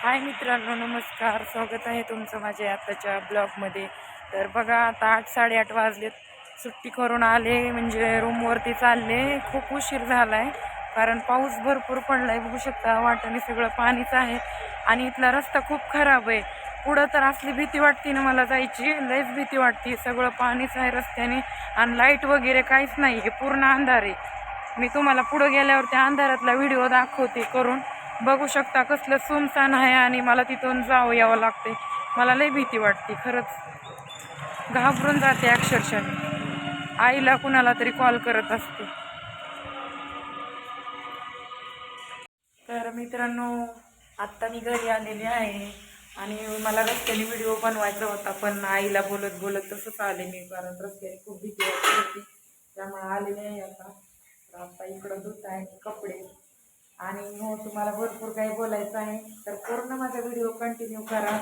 हाय मित्रांनो नमस्कार. स्वागत आहे तुमचं माझ्या आताच्या ब्लॉगमध्ये. तर बघा आता आठ साडेआठ वाजलेत. सुट्टी करून आले म्हणजे रूमवरती चालले. खूप उशीर झाला आहे कारण पाऊस भरपूर पडला आहे बघू शकता वाटाने सगळं पाणीच आहे. आणि इथला रस्ता खूप खराब आहे. पुढं तर असली भीती वाटते ना मला जायची. लयच भीती वाटते. सगळं पाणीच आहे रस्त्याने. आणि लाइट वगैरे काहीच नाही. हे पूर्ण अंधार आहे. मी तुम्हाला पुढं गेल्यावर त्या अंधारातला व्हिडिओ दाखवते करून. बघू शकता कसलं सुमसान आहे आणि मला तिथून जावं यावं लागते मला लई भीती वाटते खरंच. घाबरून जाते अक्षरशः आईला कुणाला तरी कॉल करत असते. तर मित्रांनो आत्ता मी घरी आलेली आहे आणि मला रस्त्याने व्हिडिओ बनवायचा होता पण आईला बोलत बोलत तसंच आले मी कारण रस्त्याने खूप भीती वाटत होती. त्यामुळे आलेली आहे आता. आता इकडं धुत आहे कपडे. आणि हो तुम्हाला भरपूर काही बोलायचं आहे. तर पूर्ण माझा व्हिडिओ कंटिन्यू करा.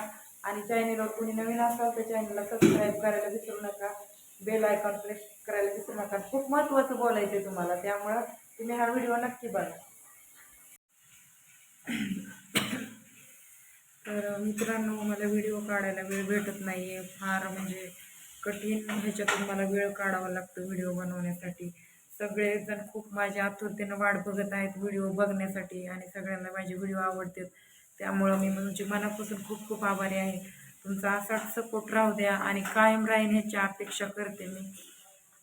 आणि चॅनेलवर कुणी नवीन असाल तर चॅनलला सबस्क्राईब करायला विसरू नका. बेल आयकॉन प्रेस करायला विसरू नका. खूप महत्त्वाचं बोलायचं आहे तुम्हाला. त्यामुळं तुम्ही हा व्हिडिओ नक्की बघा. तर मित्रांनो मला व्हिडिओ काढायला वेळ भेटत नाही आहे फार म्हणजे कठीण. ह्याच्यातून मला वेळ काढावा लागतो व्हिडिओ बनवण्यासाठी. सगळेजण खूप माझ्या आतुरतेनं वाट बघत आहेत व्हिडिओ बघण्यासाठी आणि सगळ्यांना माझे व्हिडिओ आवडतात. त्यामुळं मी म्हणजे मनापासून खूप खूप आभारी आहे. तुमचा असाच सपोर्ट राहू द्या आणि कायम राहीन ह्याची अपेक्षा करते मी.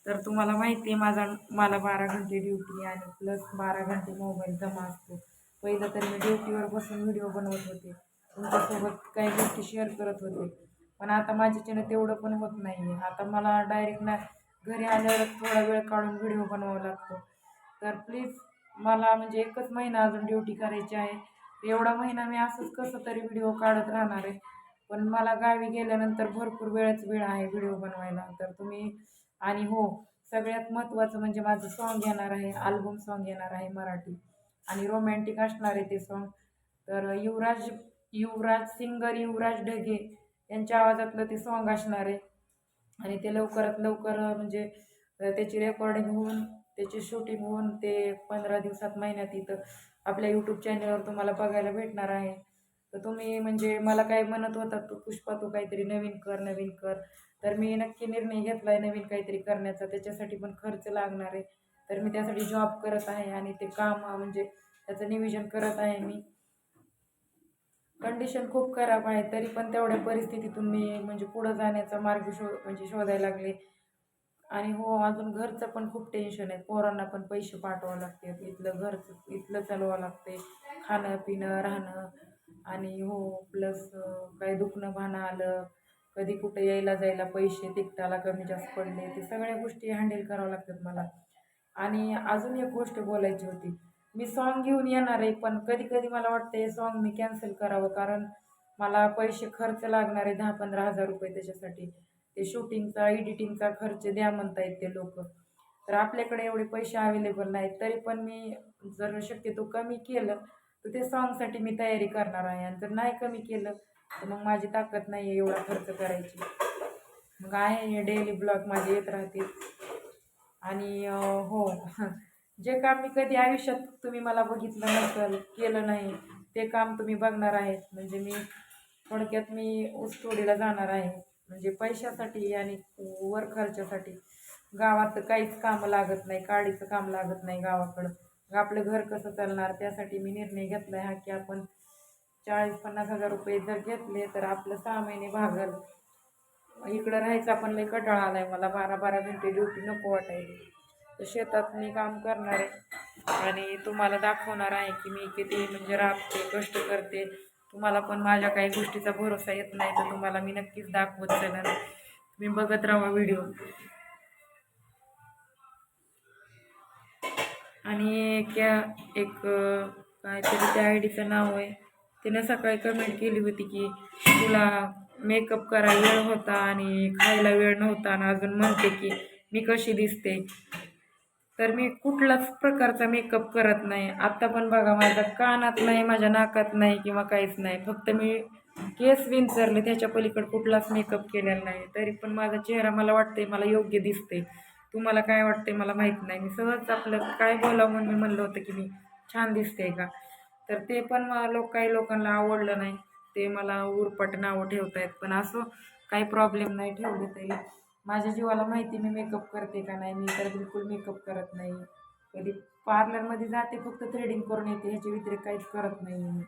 तर तुम्हाला माहिती आहे माझा मला बारा घंटे ड्युटी आणि प्लस बारा घंटे मोबाईल जमा असतो. पहिलं तर मी ड्युटीवर बसून व्हिडिओ बनवत होते. तुमच्यासोबत काही गोष्टी शेअर करत होते. पण आता माझ्याच्यानं तेवढं पण होत नाही आहे आता मला डायरेक्ट ना घरी आल्यावर थोडा वेळ काढून व्हिडिओ बनवावा लागतो. तर प्लीज मला म्हणजे एकच महिना अजून ड्युटी करायची आहे. एवढा महिना मी असंच कसं तरी व्हिडिओ काढत राहणार आहे. पण मला गावी गेल्यानंतर भरपूर वेळच वेळ आहे व्हिडिओ बनवायला. तर तुम्ही आणि हो सगळ्यात महत्त्वाचं म्हणजे माझं सॉन्ग येणार आहे आल्बम सॉन्ग येणार आहे मराठी. आणि रोमॅन्टिक असणार आहे ते सॉन्ग तर युवराज युवराज सिंगर युवराज ढगे यांच्या आवाजातलं ते सॉन्ग असणार आहे. आणि ते लवकरात लवकर म्हणजे त्याची रेकॉर्डिंग होऊन त्याची शूटिंग होऊन ते पंधरा दिवसात महिन्यात इथं आपल्या यूट्यूब चॅनलवर तुम्हाला बघायला भेटणार आहे. तर तुम्ही म्हणजे मला काय म्हणत होता तू पुष्पा तू काहीतरी नवीन कर नवीन कर. तर मी नक्की निर्णय घेतला आहे नवीन काहीतरी करण्याचा. त्याच्यासाठी पण खर्च लागणार आहे. तर मी त्यासाठी जॉब करत आहे आणि ते काम म्हणजे त्याचं नियोजन करत आहे मी. कंडिशन खूप खराब आहे तरी पण तेवढ्या परिस्थितीतून मी म्हणजे पुढं जाण्याचा मार्ग शो म्हणजे शोधायला लागले. आणि हो अजून घरचं पण खूप टेन्शन आहे. पोरांना पण पैसे पाठवावं लागते. इथलं घरचं इथलं चालवावं लागते. खाणं पिणं राहणं. आणि हो प्लस काही दुखणं भाणं आलं. कधी कुठं यायला जायला पैसे तिकटाला कमी जास्त पडले. ते सगळ्या गोष्टी हँडल करावं लागतात मला. आणि अजून एक गोष्ट बोलायची होती. मी सॉन्ग घेऊन येणार आहे पण कधी कधी मला वाटतं हे सॉन्ग मी कॅन्सल करावं कारण मला पैसे खर्च लागणार आहे दहा पंधरा हजार रुपये त्याच्यासाठी. ते शूटिंगचा एडिटिंगचा खर्च द्या म्हणतायत ते लोक. तर आपल्याकडे एवढे पैसे अवेलेबल नाहीत तरी पण मी जर शक्यतो कमी केलं तर ते सॉन्गसाठी मी तयारी करणार आहे. आणि जर नाही कमी केलं तर मग माझी ताकद नाही आहे एवढा खर्च करायची. मग आहे डेली ब्लॉग माझे येत राहतील. आणि हो. जे काम मी कधी आयुष्यात तुम्ही मला बघितलं नसेल केलं नाही ते काम तुम्ही बघणार आहेत. म्हणजे मी थोडक्यात मी ऊसतोडीला जाणार आहे. म्हणजे पैशासाठी आणि वर खर्चासाठी. गावात तर काहीच कामं लागत नाही काडीचं काम लागत नाही गावाकडं. मग आपलं घर कसं चालणार त्यासाठी मी निर्णय घेतला आहे हा की आपण चाळीस पन्नास हजार रुपये जर घेतले तर आपलं सहा महिने भागल. इकडं राहायचा पण लई कटाळा आला आहे मला. बारा बारा घंटे ड्युटी नको वाटायची तर शेतात मी काम करणार आहे. आणि तुम्हाला दाखवणार आहे की मी किती म्हणजे राबते कष्ट करते. तुम्हाला पण माझ्या काही गोष्टीचा भरोसा येत नाही तर तुम्हाला मी नक्कीच दाखवत चला तुम्ही बघत राहा व्हिडिओ. आणि क्या एक काहीतरी त्या आय डीचं नाव आहे. तिनं सकाळी कमेंट केली होती की तुला मेकअप करायला वेळ होता आणि खायला वेळ नव्हता. आणि अजून म्हणते की मी कशी दिसते. तर मी कुठलाच प्रकारचा मेकअप करत नाही. आत्ता पण बघा माझ्या कानात नाही माझ्या नाकात नाही किंवा काहीच नाही. फक्त मी केस विंचरले त्याच्या पलीकडे कुठलाच मेकअप केलेला नाही. तरी पण माझा चेहरा मला वाटते मला योग्य दिसते तुम्हाला काय वाटते मला माहीत नाही. मी सहज आपलं काय बोलावं म्हणून मी म्हणलं होतं की मी छान दिसते का? तर ते पण मला लोक काही लोकांना आवडलं नाही. ते मला उरपट नावं ठेवत आहेत पण असं काही प्रॉब्लेम नाही ठेवले तरी. माझ्या जीवाला माहिती मी मेकअप करते का नाही? मी तर बिलकुल मेकअप करत नाही. कधी पार्लरमध्ये जाते फक्त थ्रेडिंग करून येते ह्याच्या व्यतिरिक्त काहीच करत नाही मी.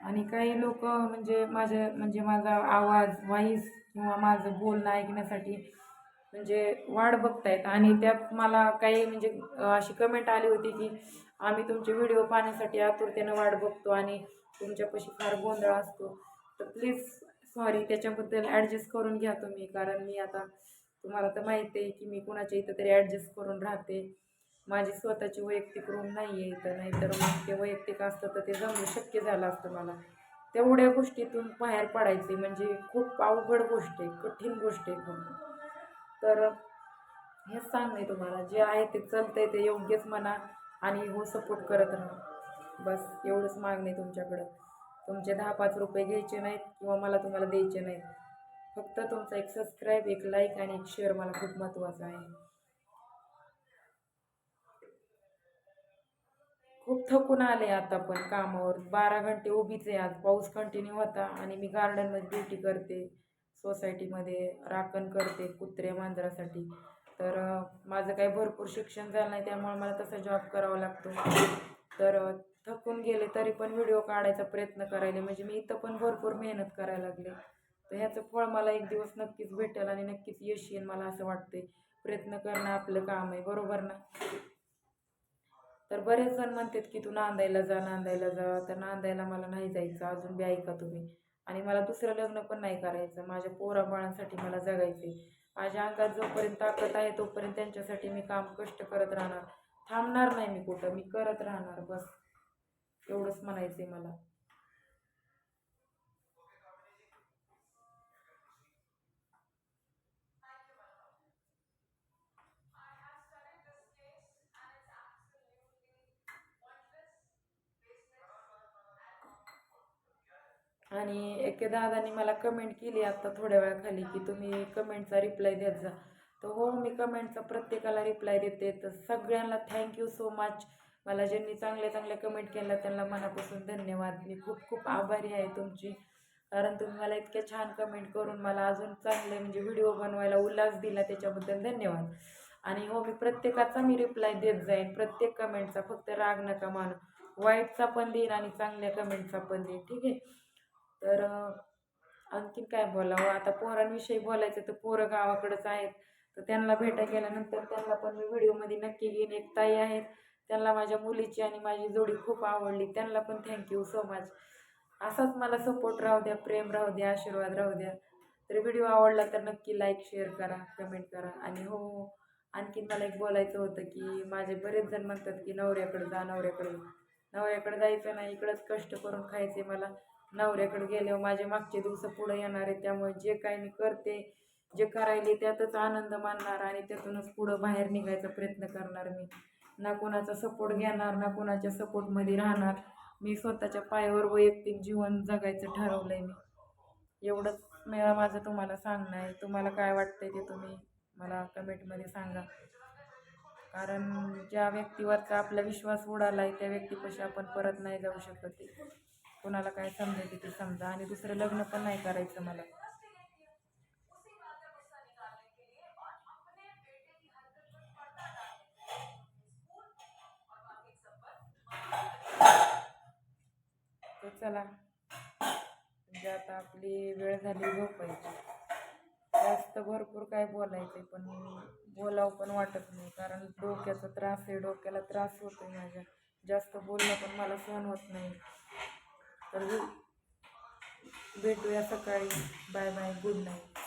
आणि काही लोक म्हणजे माझे म्हणजे माझा आवाज व्हॉईस किंवा माझं बोलणं ऐकण्यासाठी म्हणजे वाढ बघतायत. आणि त्यात मला काही म्हणजे अशी कमेंट आली होती की आम्ही तुमचे व्हिडिओ पाहण्यासाठी आतुरतेनं वाट बघतो आणि तुमच्यापाशी फार गोंधळ असतो. तर प्लीज सॉरी त्याच्याबद्दल ॲडजस्ट करून घ्या तुम्ही कारण मी आता तुम्हाला तर माहिती आहे की मी कुणाच्या इथं तरी ॲडजस्ट करून राहते. माझी स्वतःची वैयक्तिक रूम नाही आहे इथं नाहीतर मग ते वैयक्तिक असतं तर ते जमणं शक्य झालं असतं मला. तेवढ्या गोष्टीतून बाहेर पडायचे म्हणजे खूप अवघड गोष्ट आहे कठीण गोष्ट आहे म्हणून तर हेच सांगणे तुम्हाला जे आहे ते चालतंय ते योग्यच म्हणा आणि हो सपोर्ट करत राहा. बस एवढंच मागणे तुमच्याकडं. तुमचे दहा पाच रुपये घ्यायचे नाहीत किंवा मला तुम्हाला द्यायचे नाहीत. फक्त तुमचा एक सबस्क्राईब एक लाईक आणि एक शेअर मला खूप महत्त्वाचा आहे. खूप थकून आले आता पण कामावर. बारा घंटे उभीच आहे आज. पाऊस कंटिन्यू होता आणि मी गार्डनमध्ये ड्युटी करते. सोसायटीमध्ये राखण करते कुत्र्या मांजरासाठी. तर माझं काही भरपूर शिक्षण झालं नाही त्यामुळे मला तसा जॉब करावा लागतो. तर थकून गेले तरी पण व्हिडिओ काढायचा प्रयत्न करायले. म्हणजे मी इथं पण भरपूर मेहनत करायला लागले. तर ह्याचं फळ मला एक दिवस नक्कीच भेटेल आणि नक्कीच यश येईल मला असं वाटते प्रयत्न करणं आपलं काम आहे. बरोबर ना? तर बरेच जण म्हणतात की तू नांदायला जा नांदायला जा. तर नांदायला मला नाही जायचं. अजून बी ऐका तुम्ही. आणि मला दुसरं लग्न पण नाही करायचं. माझ्या पोराबाळांसाठी मला जगायचे माझ्या अंगात जोपर्यंत ताकद आहे तोपर्यंत त्यांच्यासाठी मी काम कष्ट करत राहणार. थांबणार नाही मी कुठं मी करत राहणार बस. एवढंच म्हणायचं आहे मला. आणि एके दादांनी मला कमेंट केली आत्ता थोड्या वेळाखाली की तुम्ही कमेंटचा रिप्लाय देत जा. तर हो मी कमेंटचा प्रत्येकाला रिप्लाय देते. तर सगळ्यांना थँक्यू सो मच मला ज्यांनी चांगल्या चांगल्या कमेंट केल्या त्यांना मनापासून धन्यवाद. मी खूप खूप आभारी आहे तुमची. कारण तुम्ही मला इतक्या छान कमेंट करून मला अजून चांगले म्हणजे व्हिडिओ बनवायला उल्हास दिला त्याच्याबद्दल धन्यवाद. आणि हो मी प्रत्येकाचा मी रिप्लाय देत जाईन. प्रत्येक कमेंटचा फक्त राग नका मानू. वाईटचा पण देईन आणि चांगल्या कमेंटचा पण देईन. ठीक आहे? तर आणखीन काय बोलावं? आता पोरांविषयी बोलायचं तर पोरं गावाकडंच आहेत. तर त्यांना भेटा गेल्यानंतर त्यांना पण मी व्हिडिओमध्ये नक्की घेईन. एक ताई आहेत त्यांना माझ्या मुलीची आणि माझी जोडी खूप आवडली. त्यांना पण थँक्यू सो मच असाच मला सपोर्ट राहू द्या प्रेम राहू द्या आशीर्वाद राहू द्या. तर व्हिडिओ आवडला तर नक्की लाईक शेअर करा कमेंट करा. आणि हो आणखीन मला एक बोलायचं होतं की माझे बरेच जण म्हणतात की नवऱ्याकडे जा नवऱ्याकडे नवऱ्याकडे जायचं नाही इकडंच कष्ट करून खायचे मला. नवऱ्याकडे गेल्यावर माझे मागचे दिवस पुढे येणार आहे त्यामुळे जे काही मी करते जे करायले त्यातच आनंद मानणार आणि त्यातूनच पुढं बाहेर निघायचा प्रयत्न करणार मी. ना कोणाचा सपोर्ट घेणार ना कोणाच्या सपोर्टमध्ये राहणार. मी स्वतःच्या पायावर वैयक्तिक जीवन जगायचं ठरवलं आहे मी. एवढंच मला माझं तुम्हाला सांगणं आहे. तुम्हाला काय वाटतंय ते तुम्ही मला कमेंटमध्ये सांगा. कारण ज्या व्यक्तीवरचा आपला विश्वास उडाला आहे त्या व्यक्तीपाशी आपण परत नाही जाऊ शकत. कोणाला काय समजायचं ते समजा. आणि दुसरं लग्न पण नाही करायचं मला. चला. म्हणजे आता आपली वेळ झाली झोपायची. जास्त भरपूर काय बोलायचं आहे पण बोलावं पण वाटत नाही. कारण डोक्याचा त्रास आहे डोक्याला त्रास होतो माझ्या. जास्त बोलणं पण मला सहन होत नाही. तर भेटूया सकाळी. Bye bye. Good night.